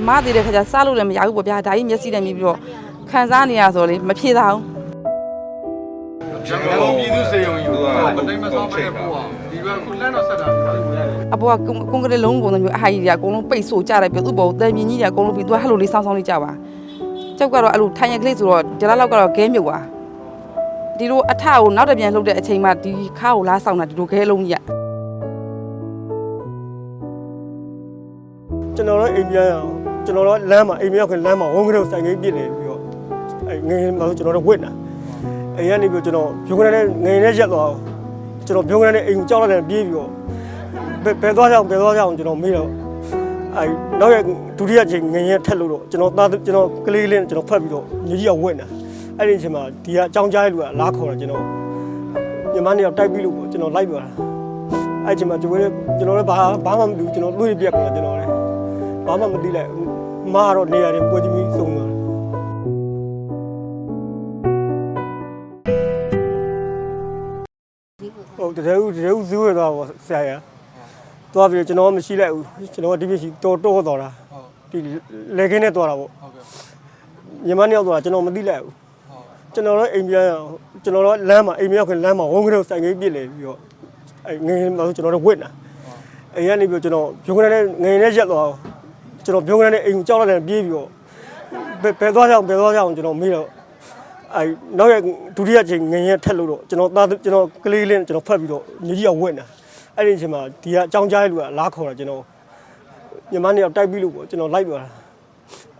အမားသေးတဲ့ခါကျစားလို့လည်းမရဘူးပေါ့ဗျာဒါကြီးမျက်စိနဲ့မြင်ပြီးတော့ခံစားနေရဆိုလေမဖြေသာဘူးရန်ကုန်ပြည်သူစေယုံယူကမတိမ်မဆောင်ပဲပို့အောင်ဒီဘက်ခုလမ်းတော့ဆက်တာပြလို့ရတယ်အပေါ်ကကွန်ကရစ်လုံးပုံစံမျိုးအဟာကြီးတွေအကုန်လုံးပိတ်ဆို့ကြတယ်ပြသူ့ဘောတန်မြင်ကြီးတွေအကုန်လုံးပြီးသူကဟဲ့လိုလေးစောင်းစောင်းလေးကြပါကျောက်ကတော့အဲ့လိုထိုင်ရကလေးဆိုတော့ဒီလောက်လောက်ကတော့ခဲမြုပ်ပါဒီလိုအထကိုနောက်တစ်ပြန်လှုပ်တဲ့အချိန်မှဒီခါကိုလားဆောင်တာဒီလိုခဲလုံးကြီးอ่ะကျွန်တော်တို့အိမ်ပြန်ရအောင် ကျွန်တော်တို့လမ်းမှာအိမ်မြောက်ခင်လမ်းမှာဝုန်းကလေးဆိုင်ကိန်းပြစ်နေပြီးတော့အဲငယ်မှာကျွန်တော်တို့ဝစ်တာအဲရနေပြီးကျွန်တော်ဘုံကလေးနဲ့ငယ်နဲ့ရက်သွားကျွန်တော်ဘုံကလေးနဲ့အိမ်ကြောက်လိုက်တယ်ပြေးပြီးတော့ဘယ်ဘယ်သွားကြအောင်ဘယ်သွားကြအောင်ကျွန်တော်မေးတော့အဲနောက်ရဒုတိယချိန်ငယ်ရက်ထက်လို့တော့ကျွန်တော်သားကျွန်တော်ကလေးလေးနဲ့ကျွန်တော်ဖတ်ပြီးတော့ညီကြီးကဝစ်တာအဲ့ဒီအချိန်မှာဒီကအကြောင်းကြားရလူကလားခေါ်တာကျွန်တော်ညီမနှစ်ယောက်တိုက်ပြီးလို့ပေါ့ကျွန်တော်လိုက်သွားတာအဲ့ဒီအချိန်မှာကျွန်တော်ကျွန်တော်လည်းဘာဘာမှမသိဘူးကျွန်တော်တွေးပြက်ကုန်တာကျွန်တော်လည်းဘာမှမသိလိုက်ဘူး မာတော့နေရာတွေပွဲကြီးပြီးဆုံးသွားတယ်ဟုတ်တယ်ဦးတယ်ဦးဇူးရတော့ဆရာရသွားပြီးကျွန်တော်မရှိလိုက်ဘူးကျွန်တော်ဒီပြရှိတော်တော်တော်တာဒီလေခင်းနဲ့သွားတာပေါ့ဟုတ်ကဲ့ညီမနှစ်ယောက်သွားတာကျွန်တော်မသိလိုက်ဘူးကျွန်တော်တို့အိမ်ပြန်ရအောင်ကျွန်တော်တို့လမ်းမှာအိမ်မြောက်ခင်လမ်းမှာဝုန်းကလေးဆိုင်ကိန်းပြစ်လေပြီးတော့အဲငယ်မှာကျွန်တော်တို့ဝစ်တာအဲရနေပြီးကျွန်တော်ဘုံကလေးနဲ့ငယ်နဲ့ရက်သွား ကျွန်တော်ဘုံကလေးနဲ့အိမ်ကြောက်လိုက်တယ်ပြေးပြီးတော့ဘယ်ဘယ်သွားကြအောင်ဘယ်သွားကြအောင်ကျွန်တော်မေးတော့အဲနောက်ရဒုတိယချိန်ငယ်ရက်ထက်လို့တော့ကျွန်တော်သားကျွန်တော်ကလေးလေးနဲ့ကျွန်တော်ဖတ်ပြီးတော့ညီကြီးကဝစ်တာအဲ့ဒီအချိန်မှာဒီကအကြောင်းကြားရလူကလားခေါ်တာကျွန်တော်ညီမနှစ်ယောက်တိုက်ပြီးလို့ပေါ့ကျွန်တော်လိုက်သွားတာ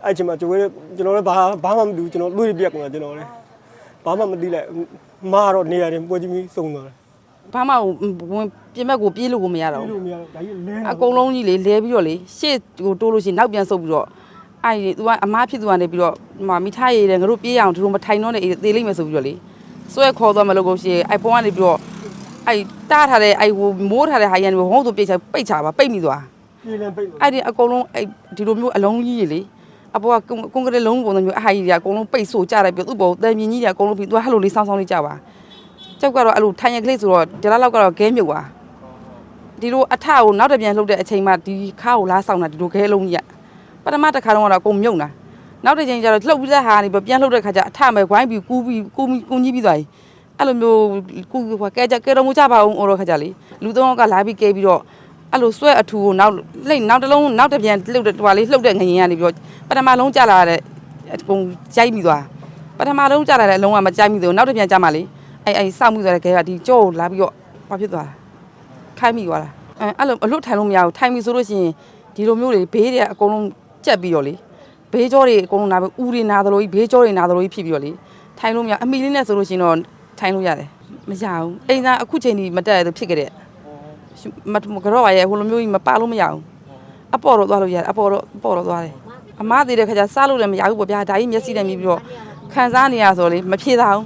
အဲ့ချိန်မှာကျွန်တော်ကျွန်တော်လည်းဘာဘာမှမသိဘူးကျွန်တော်တွေးပြက်ကုန်တာကျွန်တော်လည်းဘာမှမသိလိုက်မာတော့နေရာတွေပွဲကြီးပြီးဆုံးသွားတယ် ဘာမှဝင်ပြင်ဘက်ကိုပြေးလို့ကိုမရတော့ပြီးဘူးလို့မရတော့ဒါကြီးလဲအကုန်လုံးကြီးလေလဲပြီးတော့လေရှေ့ကိုတိုးလို့ရှိရင်နောက်ပြန်ဆုပ်ပြီးတော့အဲ့ဒီသူကအမားဖြစ်သူကနေပြီးတော့ဟိုမိထားရည်တယ်ငါတို့ပြေးအောင်သူတို့မထိုင်တော့နဲ့သေးလိမ့်မယ်ဆိုပြီးတော့လေဆွဲခေါ်သွားမလို့ကိုရှိအဲ့ပုံကနေပြီးတော့အဲ့တားထားတဲ့အဲ့ဟိုမိုးထားတဲ့ဟာရန်ဟိုဟုံးဆိုပိတ်ချပိတ်ချပါပိတ်မိသွားပြေးလန်းပိတ်အဲ့ဒီအကုန်လုံးအဲ့ဒီလိုမျိုးအလုံးကြီးကြီးလေအပေါ်ကကွန်ကရစ်လုံးပုံစံမျိုးအဟာကြီးတွေအကုန်လုံးပိတ်ဆို့ကြတယ်ပြသူ့ဘောတန်မြင်ကြီးတွေအကုန်လုံးပြီးသူကဟဲ့လိုလေးစောင်းစောင်းလေးကြပါ ကျောက်ကတော့အဲ့လိုထိုင်ရကလေးဆိုတော့ဒီလောက်လောက်ကတော့ခဲမြုပ်ပါဒီလိုအထကိုနောက်တစ်ပြန်လှုပ်တဲ့အချိန်မှဒီခါကိုလားဆောင်တာဒီလိုခဲလုံးကြီးอ่ะပထမတစ်ခါတော့ကတော့အကုန်မြုပ်တာနောက်တစ်ချိန်ကျတော့လှုပ်ပြီးတဲ့ဟာကနေပြန်လှုပ်တဲ့ခါကျအထမဲ့ဝိုင်းပြီးကူးပြီးကူးပြီးကူးကြီးပြီးသွားပြီအဲ့လိုမျိုးကူဟိုကဲကြကဲတော့မကြပါဘူးအော်တော့ခါကျလေလူသုံးယောက်ကလာပြီးကဲပြီးတော့အဲ့လိုဆွဲအထူကိုနောက်လိမ့်နောက်တစ်လုံးနောက်တစ်ပြန်လှုပ်တဲ့တွာလေးလှုပ်တဲ့ငရင်ကနေပြီးတော့ပထမလုံးကြလာတဲ့အကုန်ကြိုက်မိသွားပထမလုံးကြလာတဲ့အလုံးကမကြိုက်မိသေးဘူးနောက်တစ်ပြန်ကြမှာလေ အဲ့အဲ့စောက်မိသွားတဲ့ခဲကဒီကြောကိုလာပြီးတော့ဘာဖြစ်သွားတာခိုင်းမိသွားတာအဲအဲ့လိုအလွတ်ထိုင်လို့မရဘူးထိုင်ပြီဆိုလို့ရှိရင်ဒီလိုမျိုးတွေဘေးတွေအကုန်လုံးကြက်ပြီးတော့လေဘေးကြောတွေအကုန်လုံးနာပြီးဦးတွေနာသလိုကြီးဘေးကြောတွေနာသလိုကြီးဖြစ်ပြီးတော့လေထိုင်လို့မရအမီလေးနဲ့ဆိုလို့ရှိရင်တော့ထိုင်လို့ရတယ်မရဘူးအိမ်သားအခုချိန်ဒီမတက်ရသူဖြစ်ခဲ့တဲ့မမကြော့ပါရဲ့ဟိုလိုမျိုးကြီးမပါလို့မရဘူးအပေါ်တော့သွားလို့ရတယ်အပေါ်တော့အပေါ်တော့သွားတယ်အမားသေးတဲ့ခါကျစားလို့လည်းမရဘူးပေါ့ဗျာဒါကြီးမျက်စိနဲ့မြင်ပြီးတော့ခံစားနေရဆိုလေမဖြေသာဘူး